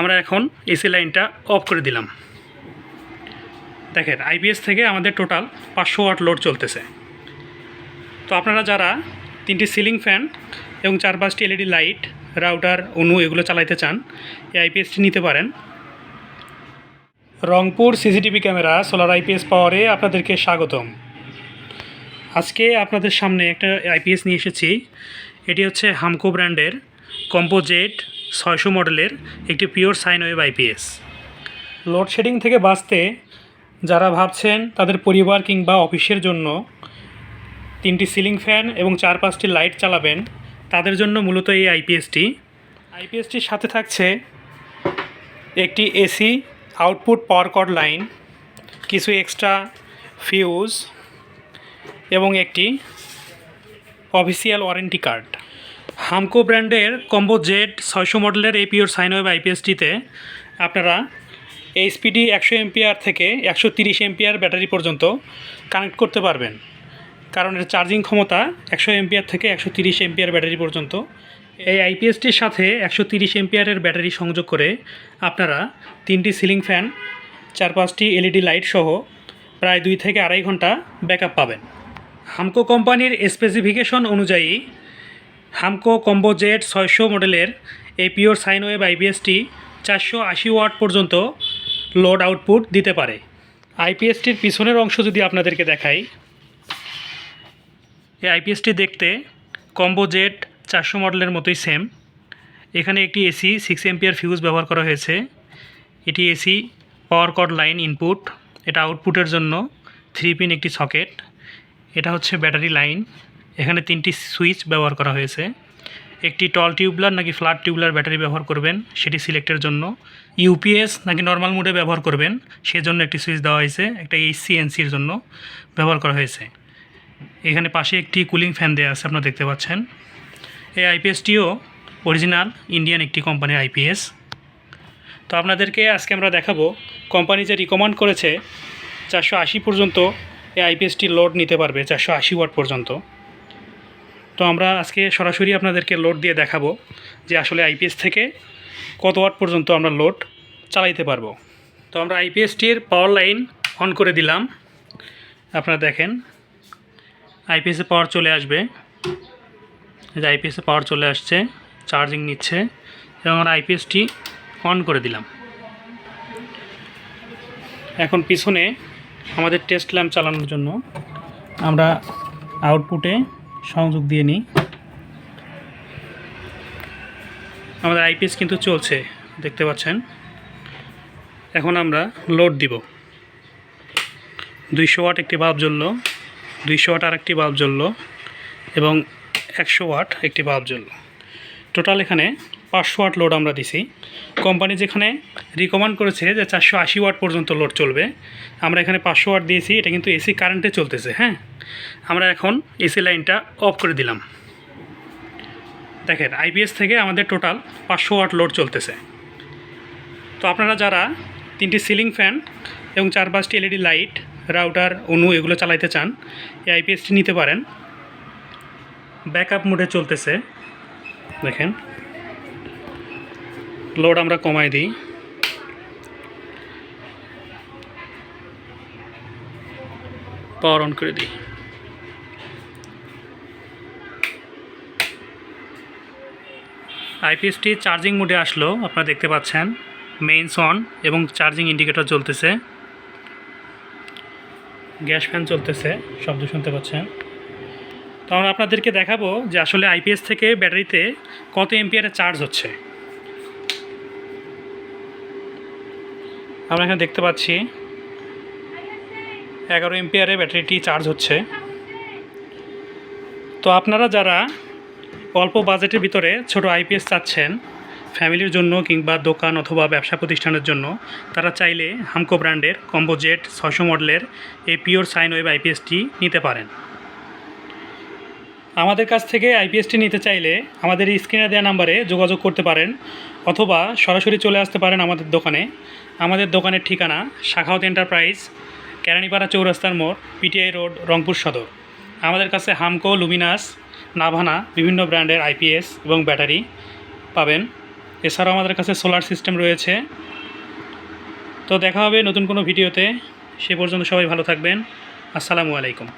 আমরা এখন এসি লাইনটা অফ করে দিলাম। দেখেন আইপিএস থেকে আমাদের টোটাল পাঁচশো ওয়াট লোড চলতেছে। তো আপনারা যারা তিনটি সিলিং ফ্যান এবং চার পাঁচটি এলইডি লাইট রাউটার অনু এগুলো চালাইতে চান, এই আইপিএসটি নিতে পারেন। Rangpur CCTV camera solar IPS পাওয়ারে আপনাদেরকে স্বাগতম। আজকে আপনাদের সামনে একটা আইপিএস নিয়ে এসেছি। এটি হচ্ছে হামকো ব্র্যান্ডের কম্পোজেট ছয়শো মডেলের একটি pure sine wave IPS. Load shedding থেকে বাঁচতে যারা ভাবছেন তাদের পরিবার কিংবা অফিসের জন্য তিনটি সিলিং ফ্যান এবং চার পাঁচটি লাইট চালাবেন, তাদের জন্য মূলত এই আইপিএসটি। আইপিএসটির সাথে থাকছে একটি AC output power cord line কিছু এক্সট্রা ফিউজ এবং একটি অফিসিয়াল ওয়ারেন্টি কার্ড হামকো ব্র্যান্ডের কম্বো জেড ছয়শো মডেলের এই পিওর সাইনওয়েভ আইপিএসটিতে আপনারা এইচপিডি একশো এমপিআর থেকে একশো তিরিশ এমপিআর ব্যাটারি পর্যন্ত কানেক্ট করতে পারবেন। কারণ এর চার্জিং ক্ষমতা একশো এমপিআর থেকে একশো তিরিশ এমপিআর ব্যাটারি পর্যন্ত। এই আইপিএসটির সাথে একশো তিরিশ এমপিআরের ব্যাটারি সংযোগ করে আপনারা তিনটি সিলিং ফ্যান, চার পাঁচটি এলইডি লাইট সহ প্রায় দুই থেকে আড়াই ঘণ্টা ব্যাকআপ পাবেন। হামকো কোম্পানির স্পেসিফিকেশন অনুযায়ী হামকো কম্বো জেড ছয়শো মডেলের এই পিওর সাইন ওয়েভ আইপিএসটি চারশো আশি ওয়াট পর্যন্ত লোড আউটপুট দিতে পারে। আইপিএসটির পিছনের অংশ যদি আপনাদেরকে দেখাই এই আইপিএসটি দেখতে কম্বো জেড চারশো মডেলের মতোই সেম এখানে একটি এসি সিক্স এমপিয়ার ফিউজ ব্যবহার করা হয়েছে। এটি AC power cord line input এটা আউটপুটের জন্য থ্রি পিন একটি সকেট এটা হচ্ছে ব্যাটারি লাইন এখানে তিনটি সুইচ ব্যবহার করা হয়েছে। একটি টল টিউবলার নাকি ফ্ল্যাট টিউবলার ব্যাটারি ব্যবহার করবেন, সেটি সিলেক্টের জন্য। ইউপিএস নাকি নর্মাল মোডে ব্যবহার করবেন, সেজন্য একটি সুইচ দেওয়া হয়েছে, একটা এইচসিএনসির জন্য ব্যবহার করা হয়েছে। এখানে পাশে একটি কুলিং ফ্যান দেওয়া আছে, আপনারা দেখতে পাচ্ছেন। এই আইপিএসটিও অরিজিনাল ইন্ডিয়ান একটি কোম্পানির আইপিএস তো আপনাদেরকে আজকে আমরা দেখাবো কোম্পানি যে রিকমেন্ড করেছে, চারশো আশি পর্যন্ত এই আইপিএসটি লোড নিতে পারবে, চারশো আশি ওয়াট পর্যন্ত। তো আমরা আজকে সরাসরি আপনাদেরকে লোড দিয়ে দেখাবো যে আসলে আইপিএস থেকে কত ওয়াট পর্যন্ত আমরা লোড চালাইতে পারব। তো আমরা আইপিএসটির পাওয়ার লাইন অন করে দিলাম। আপনারা দেখেন আইপিএসে পাওয়ার চলে আসবে। যে আইপিএসে পাওয়ার চলে আসছে চার্জিং নিচ্ছে, এবং আমরা আইপিএসটি অন করে দিলাম। এখন পিছনে আমাদের টেস্ট ল্যাম্প চালানোর জন্য আমরা আউটপুটে সংযোগ দিয়ে নিই। আমাদের আইপিএস কিন্তু চলছে, দেখতে পাচ্ছেন। এখন আমরা লোড দিব। দুইশো ওয়াট একটি বাল্ব জ্বললো, দুইশো ওয়াট আর একটি বাল্ব জ্বললো এবং একশো ওয়াট একটি বাল্ব জ্বললো। টোটাল এখানে পাঁচশো ওয়াট লোড আমরা দিছি। কোম্পানি যেখানে রিকমেন্ড করেছে যে চারশো আশি ওয়াট পর্যন্ত লোড চলবে, আমরা এখানে পাঁচশো ওয়াট দিয়েছি, এটা কিন্তু এসি কারেন্টে চলতেছে হ্যাঁ? আমরা এখন এসি লাইনটা অফ করে দিলাম। দেখেন আইপিএস থেকে আমাদের টোটাল পাঁচশো ওয়াট লোড চলতেছে। তো আপনারা যারা তিনটি সিলিং ফ্যান এবং চার পাঁচটি এলইডি লাইট রাউটার অনু এগুলো চালাইতে চান, এই আইপিএসটি নিতে পারেন। ব্যাকআপ মোডে চলতেছে। দেখেন লোড আমরা কমাই দিই। পাওয়ার অন করে দিই। আইপিএসটি চার্জিং মোডে আসলো, আপনারা দেখতে পাচ্ছেন। মেইনস অন এবং চার্জিং ইন্ডিকেটর চলতেছে। গ্যাস ফ্যান চলতেছে, শব্দ শুনতে পাচ্ছেন। তো আমরা আপনাদেরকে দেখাবো যে আসলে আইপিএস থেকে ব্যাটারিতে কত এমপিয়ারের চার্জ হচ্ছে। আমরা এখানে দেখতে পাচ্ছি এগারো এমপিয়ারে ব্যাটারিটি চার্জ হচ্ছে। তো আপনারা যারা অল্প বাজেটের ভিতরে ছোট আইপিএস চাচ্ছেন, ফ্যামিলির জন্য কিংবা দোকান অথবা ব্যবসা প্রতিষ্ঠানের জন্য, তারা চাইলে হামকো ব্র্যান্ডের কম্বোজেট ছশো মডেলের এই পিওর সাইন ওয়েব আইপিএসটি নিতে পারেন। আমাদের কাছ থেকে আইপিএসটি নিতে চাইলে আমাদের স্ক্রিনে দেওয়া নাম্বারে যোগাযোগ করতে পারেন অথবা সরাসরি চলে আসতে পারেন আমাদের দোকানে। আমাদের দোকানের ঠিকানা শাখাওত এন্টারপ্রাইজ, কেরানীপাড়া চৌরাস্তার মোড়, পিটিআই রোড, রংপুর সদর। আমাদের কাছে হামকো, লুমিনাস, নাভানা বিভিন্ন ব্র্যান্ডের আইপিএস এবং ব্যাটারি পাবেন। এছাড়াও আমাদের কাছে সোলার সিস্টেম রয়েছে। তো দেখা হবে নতুন কোনো ভিডিওতে। সে পর্যন্ত সবাই ভালো থাকবেন। আসসালামু আলাইকুম।